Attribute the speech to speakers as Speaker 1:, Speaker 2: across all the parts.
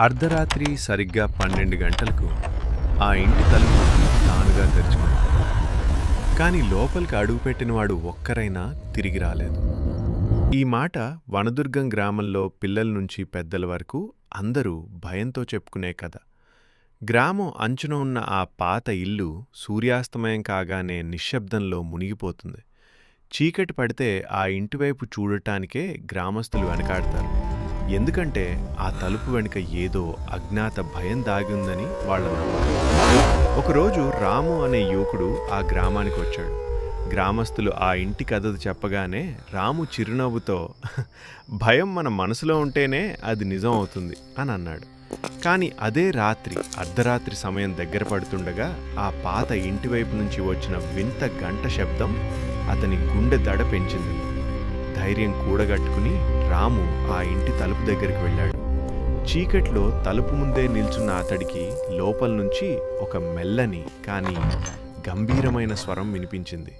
Speaker 1: అర్ధరాత్రి సరిగ్గా పన్నెండు గంటలకు ఆ ఇంటి తలుపు తానుగా తెరుచుకుంది. కానీ లోపలికి అడుగుపెట్టిన వాడు ఒక్కరైనా తిరిగి రాలేదు. ఈ మాట వనదుర్గం గ్రామంలో పిల్లల నుంచి పెద్దల వరకు అందరూ భయంతో చెప్పుకునే కథ. గ్రామం అంచున ఉన్న ఆ పాత ఇల్లు సూర్యాస్తమయం కాగానే నిశ్శబ్దంలో మునిగిపోతుంది. చీకటి పడితే ఆ ఇంటివైపు చూడటానికే గ్రామస్తులు వెనకాడతారు. ఎందుకంటే ఆ తలుపు వెనుక ఏదో అజ్ఞాత భయం దాగిందని వాళ్ళ నమ్మకం. ఒకరోజు రాము అనే యువకుడు ఆ గ్రామానికి వచ్చాడు. గ్రామస్తులు ఆ ఇంటి కథ చెప్పగానే రాము చిరునవ్వుతో భయం మన మనసులో ఉంటేనే అది నిజం అవుతుంది అని అన్నాడు. కానీ అదే రాత్రి అర్ధరాత్రి సమయం దగ్గర పడుతుండగా ఆ పాత ఇంటివైపు నుంచి వచ్చిన వింత గంట శబ్దం అతని గుండె దడ పెంచింది. ధైర్యం కూడగట్టుకుని రాము ఆ ఇంటి తలుపు దగ్గరికి వెళ్ళాడు. చీకట్లో తలుపు ముందే నిల్చున్న అతడికి లోపల నుంచి ఒక మెల్లని కానీ గంభీరమైన స్వరం వినిపించింది.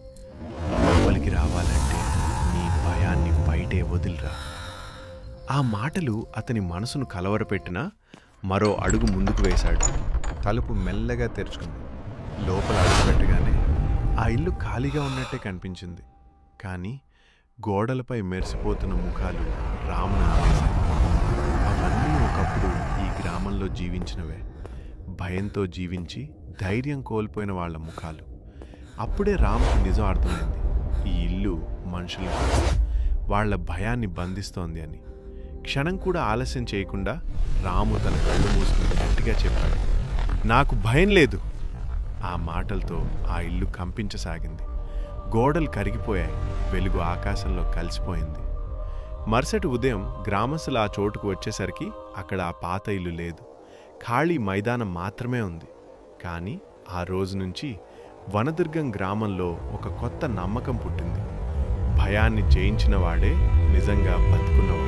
Speaker 1: లోపలికి రావాలంటే నీ భయాన్ని బయటే వదిలిరా. ఆ మాటలు అతని మనసును కలవరపెట్టినా మరో అడుగు ముందుకు వేశాడు. తలుపు మెల్లగా తెరుచుకుంది. లోపల అడుగుపెట్టగానే ఆ ఇల్లు ఖాళీగా ఉన్నట్టే కనిపించింది. కానీ గోడలపై మెరిసిపోతున్న ముఖాలు రామును ఆపేశాయి. అవన్నీ ఒకప్పుడు ఈ గ్రామంలో జీవించినవే. భయంతో జీవించి ధైర్యం కోల్పోయిన వాళ్ళ ముఖాలు. అప్పుడే రాముకి నిజం అర్థమైంది. ఈ ఇల్లు మనుషులు వాళ్ళ భయాన్ని బంధిస్తోంది అని. క్షణం కూడా ఆలస్యం చేయకుండా రాము తన కళ్ళు మూసుకుని గట్టిగా చెప్పాడు నాకు భయం లేదు. ఆ మాటలతో ఆ ఇల్లు కంపించసాగింది. గోడలు కరిగిపోయాయి వెలుగు ఆకాశంలో కలిసిపోయింది. మరుసటి ఉదయం గ్రామస్తులు ఆ చోటుకు వచ్చేసరికి అక్కడ ఆ పాత ఇల్లు లేదు. ఖాళీ మైదానం మాత్రమే ఉంది. కానీ ఆ రోజు నుంచి వనదుర్గం గ్రామంలో ఒక కొత్త నమ్మకం పుట్టింది. భయాన్ని జయించిన వాడే నిజంగా బతుకున్నవాడు.